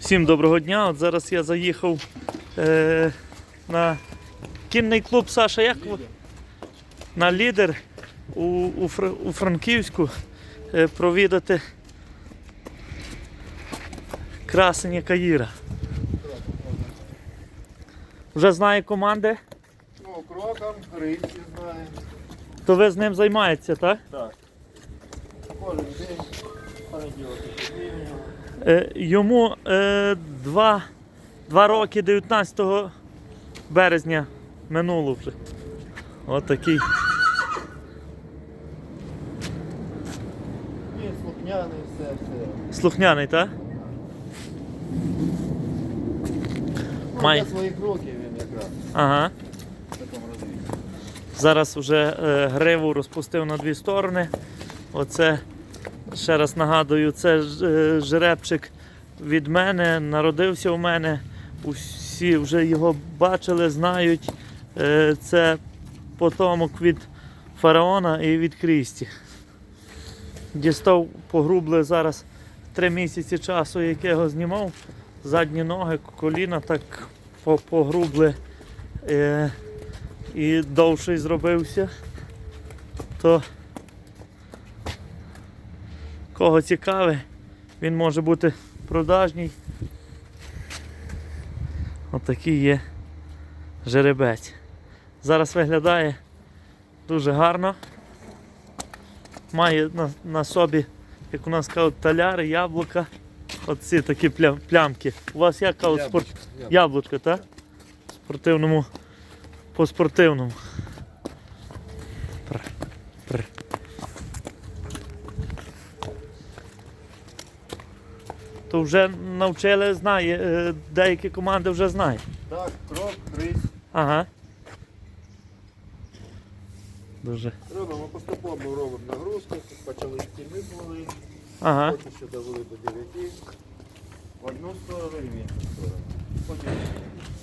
Всім доброго дня. От зараз я заїхав е, на кінний клуб Саша. Як? На лідер у, у, Фр- у Франківську е, провідати красення Каїра. Вже знає команди, Ну, кроком, крильці знаємо. то ви з ним займаєтеся, так? Так. Кожен день, понеділок йому е, два, роки 19 березня минуло вже. От такий. Він слухняний, все, все. Слухняний, так? Ну, Май- своїх років він якраз Ага. в такому. Зараз вже е, гриву розпустив на дві сторони. Оце, ще раз нагадую, це е, жеребчик від мене, народився у мене. Усі вже його бачили, знають. Е, це потомок від фараона і від Крісті. Дістав погрубли зараз три місяці часу, як я його знімав. Задні ноги, коліна так по- погрубли. Е, і довший зробився, то кого цікаве, він може бути продажній. Отакий є жеребець. Зараз виглядає дуже гарно. Має на, на собі, як у нас кажуть, таляри, яблука. Оці такі плям, плямки. У вас як кажуть, спорт... Яблучко. так? Спортивному по спортивному. То вже навчили, знає, е, деякі команди вже знають. Так, крок, крись. Ага. Дуже. Робимо поступово робимо нагрузку. Почали 7 були, Ага. потім ще довели до 9. В одну сторону і в іншу сторону. Потім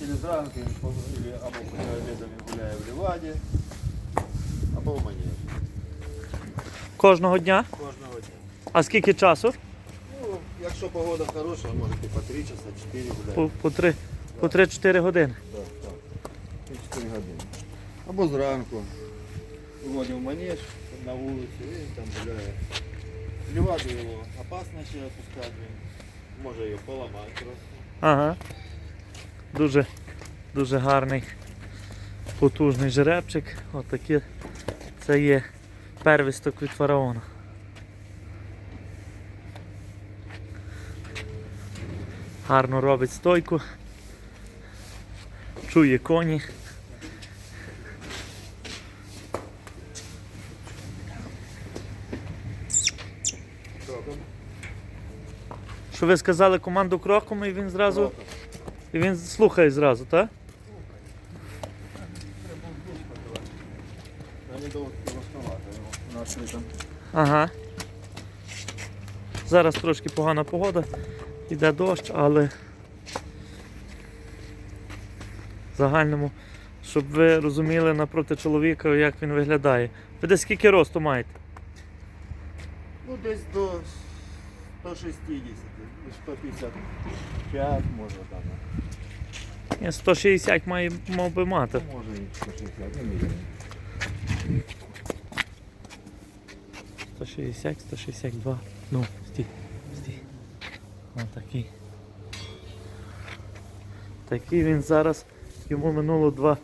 через зранку або обіду він гуляє в ліваді, або в манежі. Кожного дня. Кожного дня. А скільки часу? Якщо погода хороша, можете по 3 часа, 4 гуляти. По, по, три, по 3-4 години. Так, так. 4 години. Або зранку. Виводимо в манеж на вулицю, він там гуляє. Ліваду його опасно ще опускати, може його поламати просто. Ага. Дуже, дуже гарний, потужний жеребчик. Отакі. Це є первісток від фараона. Гарно робить стойку. Чує коні. Що ви сказали команду кроком і він зразу. І він слухає зразу, так? Ага. Зараз трошки погана погода, йде дощ, але в загальному, щоб ви розуміли напроти чоловіка, як він виглядає. Ви десь скільки росту маєте? Ну десь до 160, ну, 155 може там. Ні, 160 має мав би мати. Ну, Може і 160, ну мінімум. 160, 162. Ну, стій, стій. Ось такий. Такий він зараз. Йому минуло два,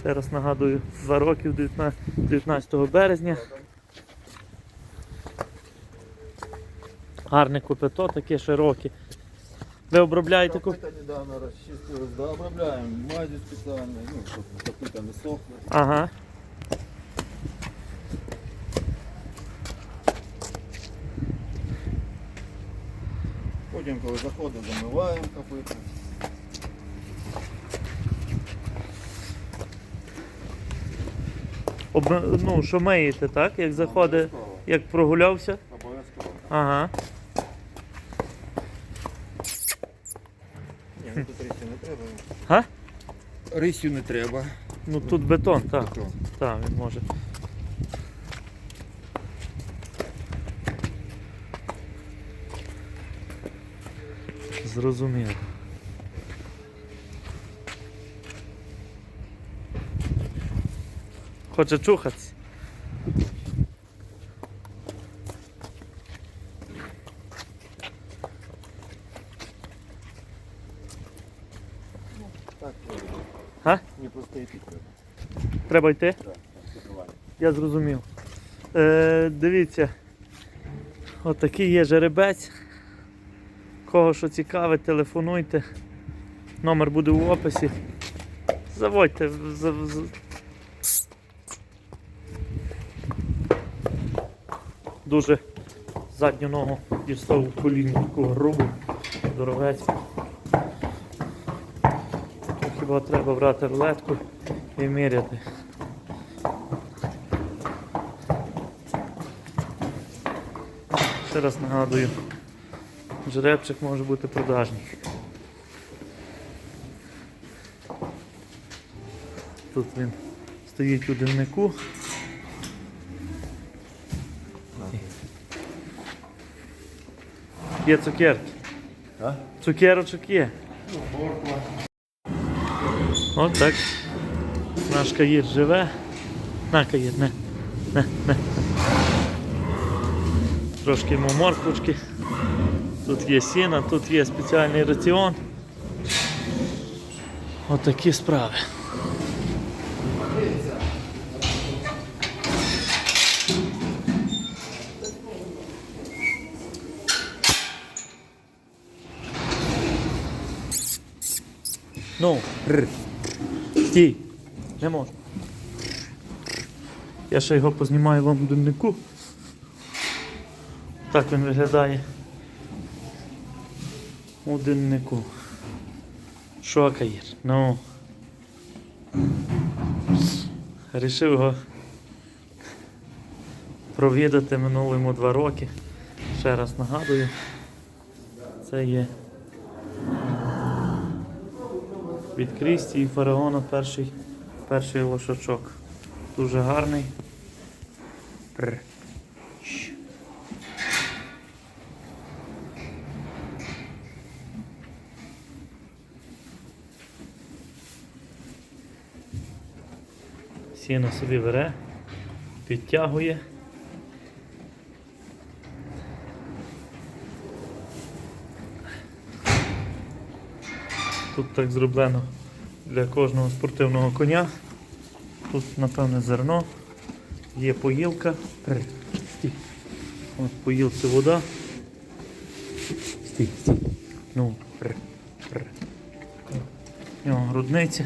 ще раз нагадую, два роки 19, 19 березня. Гарне копито, таке широке. Ви обробляєте куп... Копыта недавно расчистилось, да, обробляем мазью специально, ну, чтобы копыта не сохли. Ага. Потім, коли заходимо, замиваємо копыта. Об... Ну, що миєте, так? Як заходить, Обов'язково. як прогулявся. Обов'язково. Ага. Ні, ну тут рисю не треба. Га? Рисю не треба. Ну тут бетон, так. Бетон. Так, він може. Зрозуміло. Хоче чухатись. А? не просто йти треба. Треба йти? Так. Я зрозумів. Е, дивіться, отакий є жеребець. Кого що цікавить, телефонуйте. Номер буде в описі. Заводьте. Дуже задню ногу дістав коліні таку грубу, здоровецьку. Тут Хіба треба брати рулетку і міряти. Ще раз нагадую, жеребчик може бути продажний. Тут він стоїть у деннику. Є цукерки. А? Цукерочок є. От так. Наш каїр живе. На каїр, не. Не, не. Трошки йому морквочки. Тут є сіна, тут є спеціальний раціон. Отакі справи. Ну. Стій. Не можу. Я ще його познімаю вам в дневнику. Так він виглядає у деннику. Що Каїр? Ну. Рішив його провідати минуло два роки. Ще раз нагадую. Це є від Крісті і фараона перший, перший лошачок. Дуже гарний. Сіно собі бере, підтягує. Тут так зроблено для кожного спортивного коня. Тут, напевне, зерно, є поїлка. Стій. От поїлці вода. Стій, стій. Ну, пр. Грудниця.